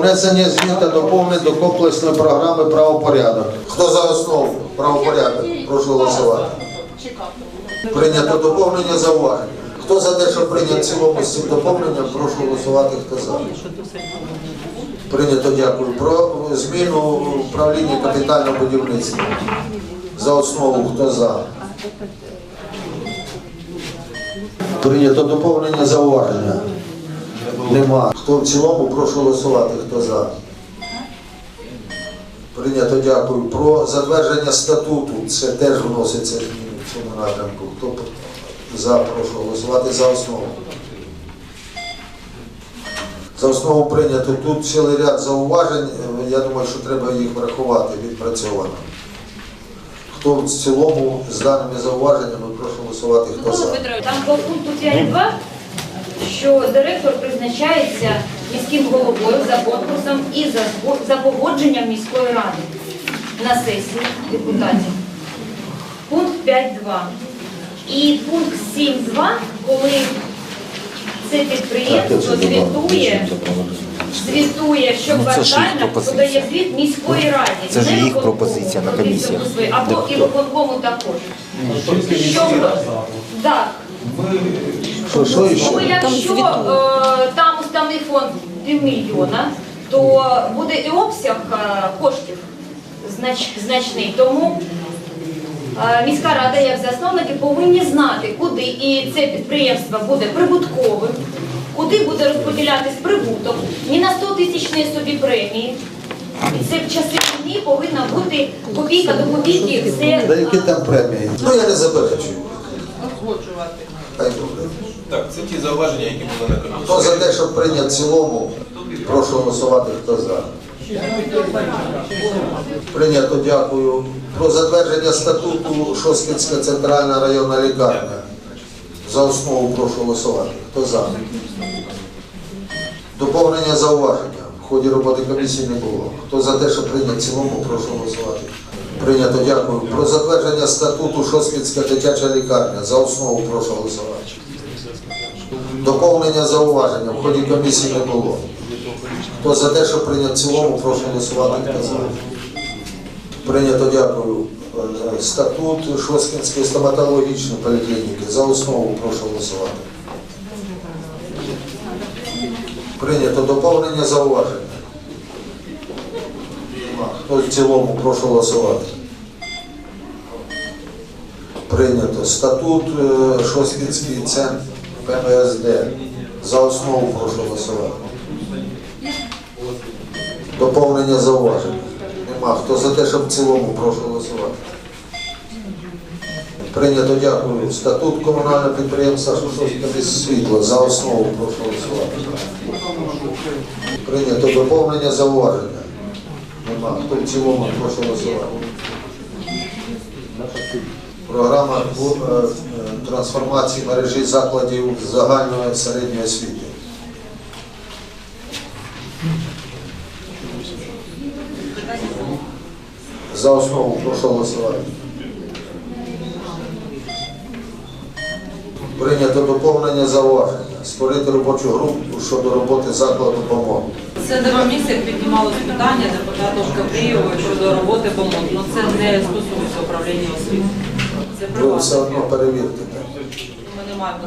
внесення змін та доповнень до комплексної програми правопорядок. Хто за основу правопорядок? Прошу голосувати. Прийнято доповнення зауваження. Хто за те, щоб прийняти в цілому з цим доповненням, прошу голосувати. Хто за? Прийнято, дякую. Про зміну управління капітального будівництва. За основу хто за? Прийнято доповнення зауваження. Нема. Хто в цілому, прошу голосувати. Хто за? Прийнято, дякую. Про затвердження статуту. Це теж вноситься в цьому напрямку. Хто за, прошу голосувати за основу. За основу прийнято. Тут цілий ряд зауважень. Я думаю, що треба їх врахувати відпрацьовано. Хто в цілому з даними зауваженнями, прошу голосувати. Хто за? Там по пункту 5.2, що директор призначається міським головою за конкурсом і за, за погодженням міської ради на сесії депутатів. Пункт 5.2. І пункт 7.2, коли це підприємство звітує, звітує щоквартально, подає звіт міської раді. Ну, Це ж не їх виконкому, пропозиція на комісіях. Або і виконкому також. Так, Що, що Ну, ще? якщо е, там уставний фонд півмільйона, то буде і обсяг е, коштів знач, значний. Тому е, міська рада, як засновники, повинні знати, куди і це підприємство буде прибутковим, куди буде розподілятись прибуток, не на 100 тисячної собі премії. І це в часи війни повинна бути копійка до копійки. Все Да які там премії? Ну я не заперечую. Хай буде. Так, це ті зауваження, які були на комісії. Хто за те, щоб прийняти в цілому, прошу голосувати, хто за. Прийнято, дякую. Про затвердження статуту Шоскінська центральна районна лікарня. За основу прошу голосувати. Хто за? Доповнення зауваження. В ході роботи комісії не було. Хто за те, щоб прийняти в цілому, прошу голосувати. Прийнято, дякую. Про затвердження статуту Шоскінська дитяча лікарня. За основу прошу голосувати. Доповнення зауваження. В ході комісії не було. Хто за те, щоб прийняти в цілому, прошу голосувати. За? Прийнято, дякую. Е, Статут Шоскінської стоматологічної поліклініки. За основу прошу голосувати. Прийнято доповнення зауваження. Хто в цілому, прошу голосувати. Прийнято. Статут е, Шоскінський центр ПМСД. За основу прошу голосувати. Доповнення зауваження. Нема. Хто за те, щоб в цілому, прошу голосувати. Прийнято, дякую. Статут комунального підприємства Шушовська без світла. За основу прошу голосувати. Прийнято доповнення зауваження. Нема. Хто в цілому, прошу голосувати. Програма е, е, трансформації мережі закладів загальної середньої освіти. За основу прошу голосувати. Прийнято доповнення зауваження. Створити робочу групу щодо роботи закладу ПОМОН. Це на комісіях піднімалось питання депутата Шкапрієва щодо роботи БОМОН. Ну це не стосується управління освіти. Ви все одно перевірте. Ми не маємо.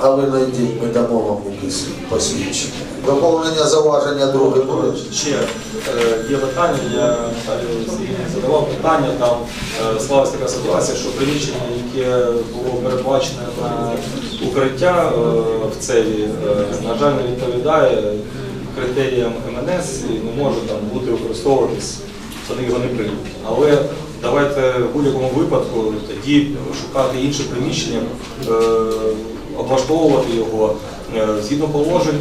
А ви знайдіть, ми дамо вам якісь посвідчення. Доповнення зауваження друге буде. Ще е, є питання, я задавав питання, там е, склалася така ситуація, що приміщення, яке було передбачене на укриття е, в ЦЕВі, е, на жаль, не відповідає критеріям МНС і не може там бути використовуватись, вони його не приймуть. Але давайте в будь-якому випадку тоді шукати інше приміщення, е, облаштовувати його е, згідно положень.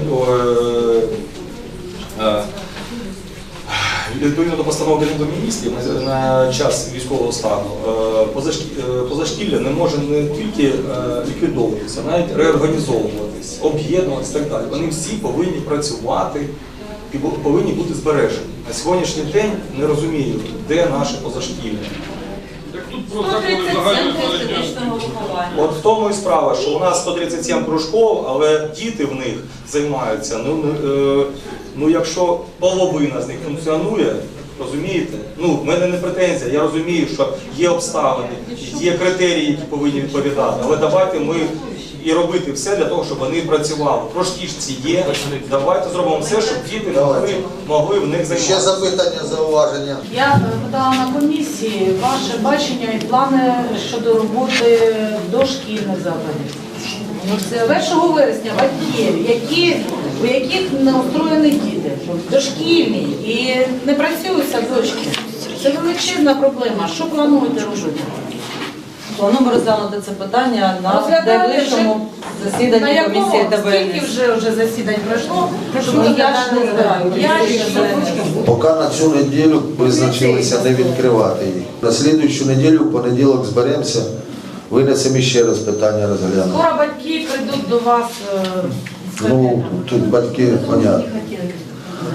е, Відповідно до постанови Кабінету міністрів на- час військового стану позашкілля не може не тільки ліквідовуватися, навіть реорганізовуватись, об'єднуватися так далі. Вони всі повинні працювати і повинні бути збережені. На сьогоднішній день не розумію, де наше позашкілля. Ну, 137 фізичного виховання. От в тому і справа, що у нас 137 кружков, але діти в них займаються ну, не- е, Ну якщо половина з них функціонує, розумієте? Ну, в мене не претензія, я розумію, що є обставини, є критерії, які повинні відповідати. Але давайте ми і робити все для того, щоб вони працювали. Трошкішці є. Давайте зробимо все, щоб діти могли, могли в них Ще запитання, зауваження. Я питала на комісії ваше бачення і плани щодо роботи дошкільних закладів. Ну, Це 1 вересня батьків, які, у яких не устроєні діти, дошкільні і не працюють садочки. Це величезна проблема. Що плануєте робити? Плануємо розглянути це питання на Розглядали найближчому На засіданні якому комісії скільки ТБНС. вже, вже засідань пройшло, що я ж не знаю. Я ще Поки на цю неділю визначилися не відкривати їх. На слідуючу неділю, в понеділок, зберемося, винесемо ще раз питання розглянути. Скоро батьки прийдуть до вас. е, з Ну, тут батьки, понятно.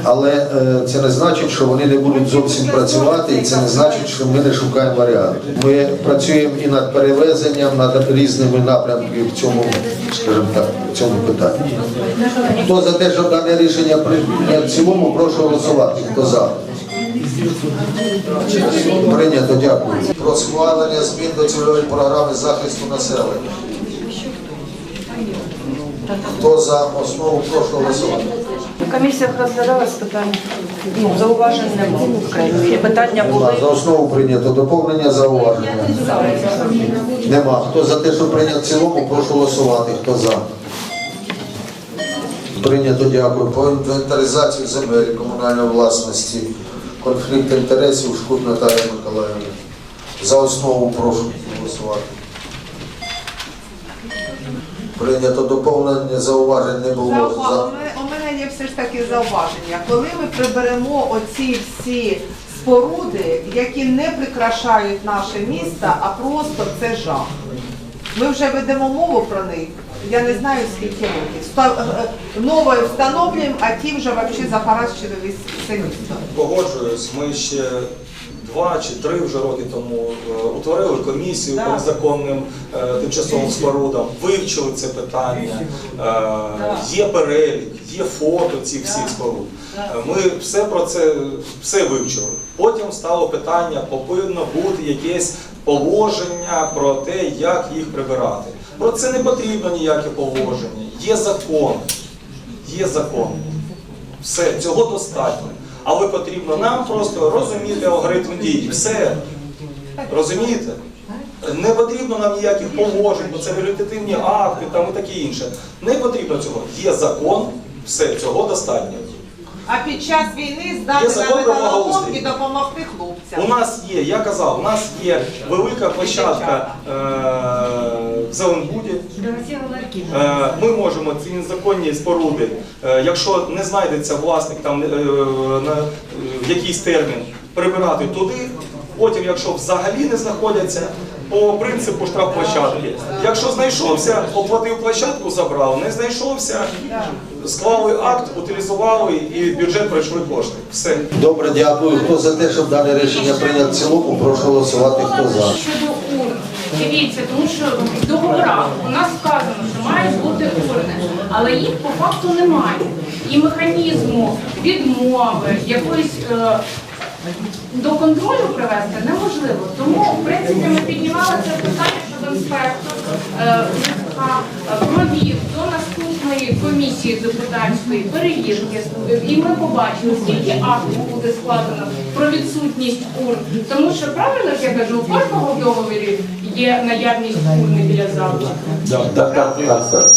Але е, це не значить, що вони не будуть зовсім працювати, і це не значить, що ми не шукаємо варіант. Ми працюємо і над перевезенням, над різними напрямками в цьому, скажімо так, в цьому питанні. Хто за те, щоб дане рішення прийняти в цілому, прошу голосувати. Хто за? Прийнято, дякую. Про схвалення змін до цільової програми захисту населення. Хто за основу, прошу голосувати. Комісія розглядалась питання. Ну, зауважень немає. Питання Нема. були. За основу прийнято доповнення зауваження. Нема. Хто за те, що прийняти в цілому, прошу голосувати. Хто за? Прийнято, дякую. По інвентаризації земель комунальної власності. Конфлікт інтересів Шкут Наталія Миколаївна. За основу прошу голосувати. Прийнято доповнення зауважень не було. За- все ж таки зауваження. Коли ми приберемо оці всі споруди, які не прикрашають наше місто, а просто це жах. Ми вже ведемо мову про них. Я не знаю скільки років. Е, е, Нове встановлюємо, а ті вже взагалі захаращили все місто. Погоджуюсь, ми ще два чи три вже роки тому е, утворили комісію по незаконним е, тимчасовим спорудам, вивчили це питання, е, є перелік, є фото цих всіх споруд. Ми все про це все вивчили. Потім стало питання, повинно бути якесь положення про те, як їх прибирати. Про це не потрібно ніяке положення. Є закон. Є закон. Все, цього достатньо. Але потрібно нам просто розуміти алгоритм дій. Все. Розумієте? Не потрібно нам ніяких положень, бо це релятивні акти там і таке інше. Не потрібно цього. Є закон, все, цього достатньо. А під час війни Є здати закон на про металолом благоустрій. і допомогти хлопцям. У нас є, я казав, у нас є велика площадка е, в Зеленбуді. Е, Ми можемо ці незаконні споруди, е, якщо не знайдеться власник там е, на якийсь термін, прибирати туди. Потім, якщо взагалі не знаходяться, по принципу штрафплощадки. Якщо знайшовся, оплатив площадку, забрав, не знайшовся, склали акт, утилізували і в бюджет прийшли кошти. Все. Добре, дякую. Хто за те, щоб дане рішення прийняти в цілому, прошу голосувати. Хто за? Дивіться, тому що в договорах у нас сказано, що мають бути урни, але їх по факту немає. І механізму відмови, якоїсь е, до контролю привести неможливо. Тому, в принципі, ми піднімали це питання, щоб інспектор е, е, провів до наступної комісії депутатської перевірки, і ми побачили, скільки актів буде складено про відсутність урн. Тому що правильно ж я кажу, у кожного договорі є наявність урни біля залу. Так, так, так, так.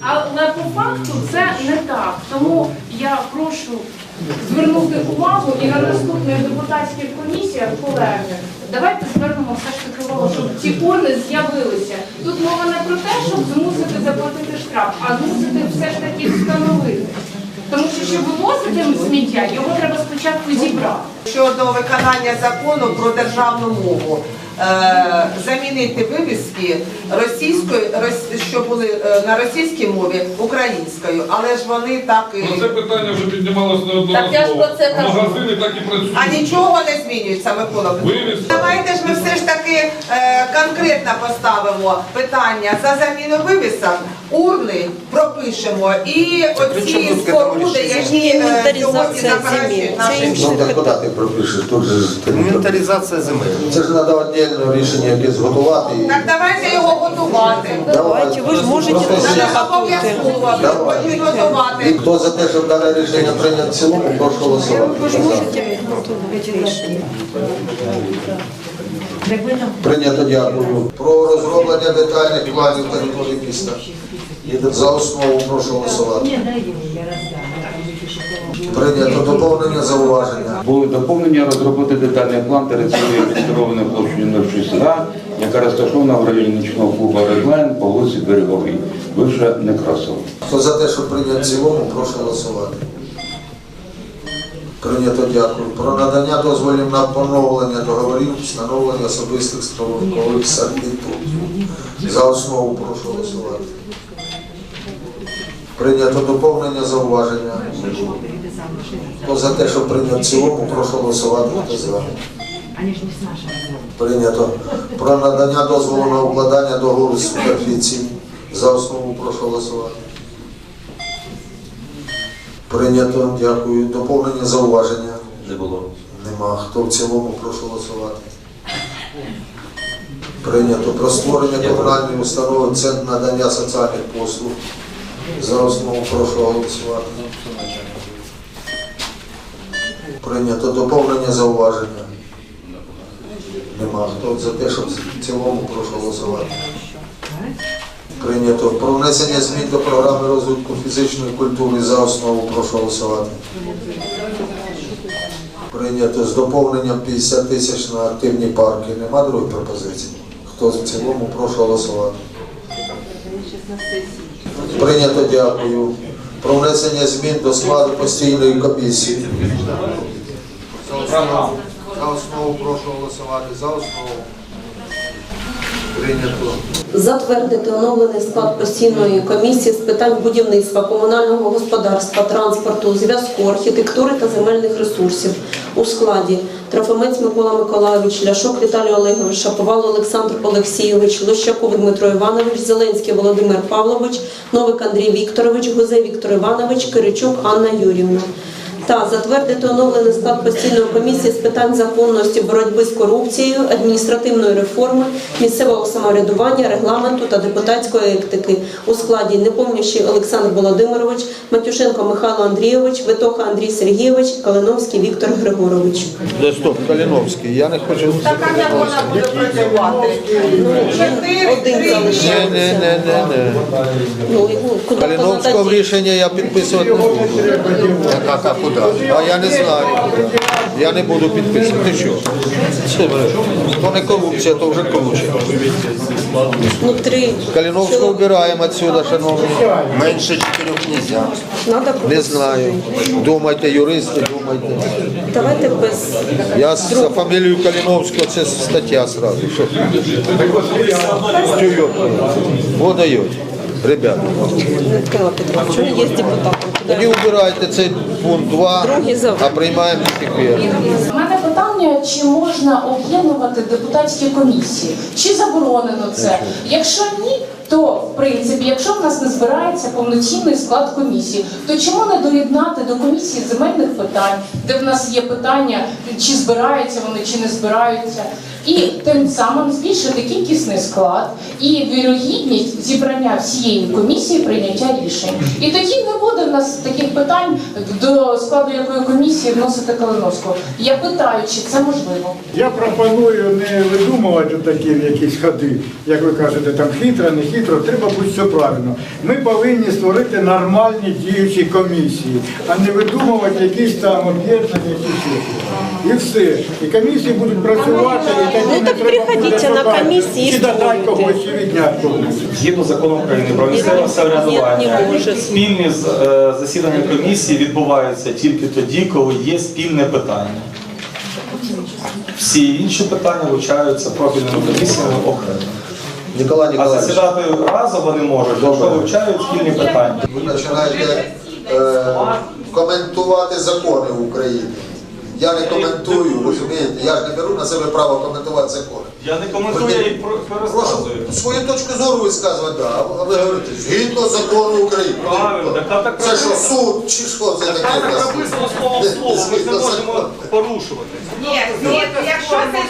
Але по факту це не так. Тому я прошу звернути увагу і на наступних депутатських комісіях, колеги, давайте звернемо все ж таки увагу, щоб ці урни з'явилися. Тут мова не про те, щоб змусити заплатити штраф, а змусити все ж таки встановити. Тому що щоб вивозити сміття, його треба спочатку зібрати. Щодо виконання закону про державну мову. Е, замінити вивіски російської, рос- що були е, на російській мові українською, але ж вони так і. Про це питання вже піднімалося Так я ж про це кажу. Магазини так і працюють. А нічого не змінюється, Микола Петрович. Вивіз. Давайте ж ми все ж таки е, конкретно поставимо питання за заміну вивісок, урни пропишемо і оці споруди, які е, сьогодні заперечують наші Ну так куди ти пропишеш? Тут же ж ти не пропишеш. Інвентаризація земель. Це ж треба віддільне рішення якесь готувати. і- Так давайте його готувати. Давайте, ви ж можете Пропозиції. Треба обов'язково Давай. І підготувати. хто за те, щоб дане рішення прийняти в цілому, прошу голосувати. Ви ж можете рішення. Прийнято, дякую. Про розроблення детальних планів території міста. За основу прошу голосувати. Прийнято доповнення зауваження. Були доповнення розробити детальний план території підкерованої площею 06 га, яка розташована в районі нічного клубу Редлайн по вулиці Береговій, бивша Некрасова. Хто за те, щоб прийняти в цілому, прошу голосувати. Прийнято, дякую. Про надання дозволів на поновлення договорів, встановлення особистих строкових сервітутів. За основу прошу голосувати. Прийнято доповнення зауваження. Хто за те, щоб прийняти в цілому, прошу голосувати. Хто за? Прийнято. Про надання дозволу на укладання договору з суперфіції. За основу прошу голосувати. Прийнято, дякую. Доповнення зауваження. Не було. Нема. Хто в цілому прошу голосувати. Прийнято. Про створення комунальної установи Центр надання соціальних послуг. За основу прошу голосувати. Прийнято. Доповнення зауваження. Нема. Хто за те, щоб в цілому прошу голосувати. Прийнято. Про внесення змін до програми розвитку фізичної культури за основу прошу голосувати. Прийнято з доповненням 50 тисяч на активні парки. Нема другої пропозиції? Хто в цілому прошу голосувати. Прийнято, дякую. Про внесення змін до складу постійної комісії. За основу, прошу голосувати. За основу. Прийнято. Затвердити оновлений склад постійної комісії з питань будівництва, комунального господарства, транспорту, зв'язку, архітектури та земельних ресурсів у складі Трофимець Микола Миколайович, Ляшок Віталій Олегович, Шаповал Олександр Олексійович, Лощаков Дмитро Іванович, Зеленський Володимир Павлович, Новик Андрій Вікторович, Гузей Віктор Іванович, Киричук Анна Юрівна. Та затвердити оновлений склад постійної комісії з питань законності боротьби з корупцією, адміністративної реформи, місцевого самоврядування, регламенту та депутатської етики у складі Непомнящий Олександр Володимирович, Матюшенко Михайло Андрійович, Витоха Андрій Сергійович, Калиновський Віктор Григорович. Де стоп, Каліновський, я не хочу. Так, а як вона буде працювати? Один залишився. Не, не, не, не, не. Ну, і, ну, куди Каліновського подати? рішення я підписувати не буду. Куди? А я не знаю. Я не буду підписувати. Ти що? То не корупція, то вже корупція. Ну, три. Каліновського вбираємо відсюди, шановні. Менше чотирьох нельзя. Надо Не знаю. Думайте, юристи, думайте. Давайте без Я за фамілію Каліновського, це стаття сразу. Що? Вот дають. Ребята. Михайла є депутатом. Тоді убирайте цей пункт 2, Другий за. а приймаємо тепер. У мене питання, чи можна об'єднувати депутатські комісії? Чи заборонено це? Якщо ні, то в принципі, якщо в нас не збирається повноцінний склад комісії, то чому не доєднати до комісії земельних питань, де в нас є питання, чи збираються вони, чи не збираються, і тим самим збільшити кількісний склад і вірогідність зібрання всієї комісії прийняття рішень. І тоді не буде в нас таких питань, до складу якої комісії вносити Калиновського. Я питаю, чи це можливо? Я пропоную не видумувати такі якісь ходи, як ви кажете, там хитро, не хитро, треба бути все правильно. Ми повинні створити нормальні діючі комісії, а не видумувати якісь там об'єднання, якісь. І все. І комісії будуть працювати, Ну, так приходіть на комісії і чи створюйте. когось, чи відняти когось. Згідно закону України про місцеве самоврядування, спільні е, засідання комісії відбуваються тільки тоді, коли є спільне питання. Всі інші питання вивчаються профільними комісіями окремо. Ніколай А засідати разом вони можуть, якщо вивчають спільні питання. ви починаєте е, коментувати закони України. Я не коментую, розумієте, я ж не беру на себе право коментувати закони. Я не коментую, я їх про- пересказую. Свою точку зору висказувати, да. а ви говорите, згідно закону України. Правильно, так там так Це що, суд чи що це Так таке? там в так написано слово в слово, ми ж не Згідно можемо закону. порушувати. Ні, ні, якщо це.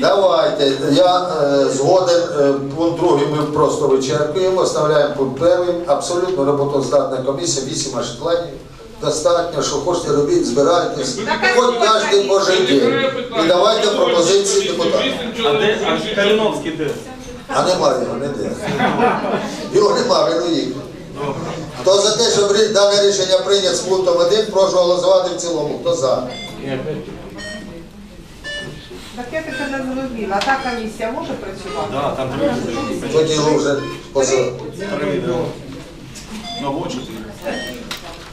Давайте, я е, згоден, е, пункт другий ми просто вичерпуємо, оставляємо пункт перший. Абсолютно роботоздатна комісія, вісім аж членів. Достатньо, що хочете робіть, збирайтесь, а хоч кожен божий день. І давайте пропозиції депутатам. А де а Каліновський де? А немає його, не де. Його нема, він уїхав. Хто за те, щоб дане рішення прийнято з пунктом 1, прошу голосувати в цілому. Хто за? Так я тепер не зрозуміла, та комісія може працювати? Да, там три. Тоді вже поза. Три,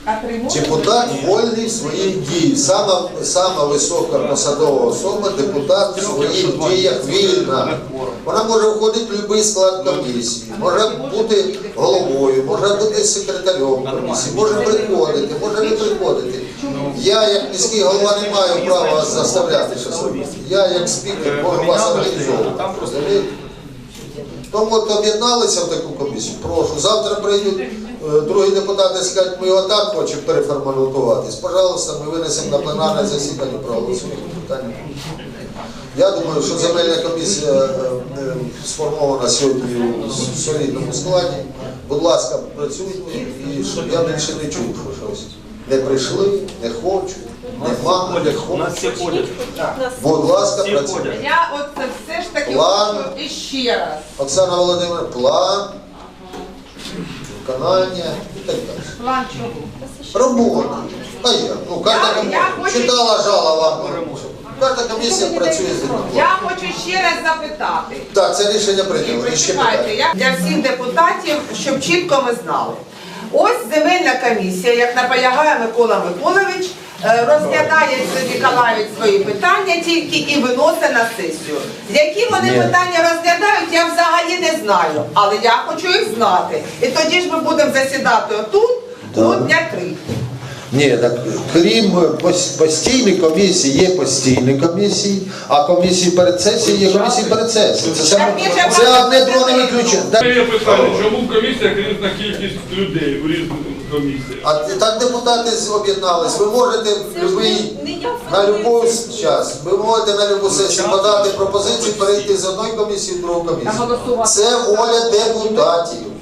Ну? Депутат вольний в своїх діях. Сама, сама висока посадова особа, депутат в своїх діях вільна. Вона може входити в будь-який склад комісії, може бути головою, може бути секретарем комісії, може приходити, може не приходити. Я, як міський голова, не маю права заставляти щось робити. Я, як спікер, можу вас організовувати. Тому от об'єдналися в таку комісію. Прошу. Завтра прийдуть е, другі депутати скажуть, ми отак хочемо переформатуватись. Пожалуйста, ми винесемо на пленарне засідання, проголосуємо. Я думаю, що земельна комісія е, е, сформована сьогодні у солідному складі. Будь ласка, працюйте, і щоб я більше не чув, що щось. Не прийшли, не хочуть, нема, не У нас всі ходять. Будь ласка, Всі працюйте. ходять. Я от це все ж таки Ладно. хочу іще раз. Оксана Володимирівна, план, виконання і так далі. План чого? Робота. А як? Ну, Я- комісія хочу- читала жала вам. Кожна комісія працює з ним. Я хочу ще раз запитати. Так, це рішення прийняло. І ще Почекайте, я для всіх депутатів, щоб чітко ми знали. Ось земельна комісія, як наполягає Микола Миколович, розглядає собі Ніколаєвич свої питання тільки і виносить на сесію. Які вони Ні. питання розглядають, я взагалі не знаю, але я хочу їх знати. І тоді ж ми будемо засідати отут, Так. дня три. Ні, так крім пос- постійних комісій, є постійні комісії, а комісії перед сесією є комісії перед сесією. Це, саме- це одне друге не виключає. Є питання, чому в комісіях різна кількість людей у різних комісіях? А так депутати об'єднались. Ви можете в любий, на будь-який час, ви можете на будь-яку сесію подати пропозиції, перейти з одної комісії в другу комісію. Це воля депутатів.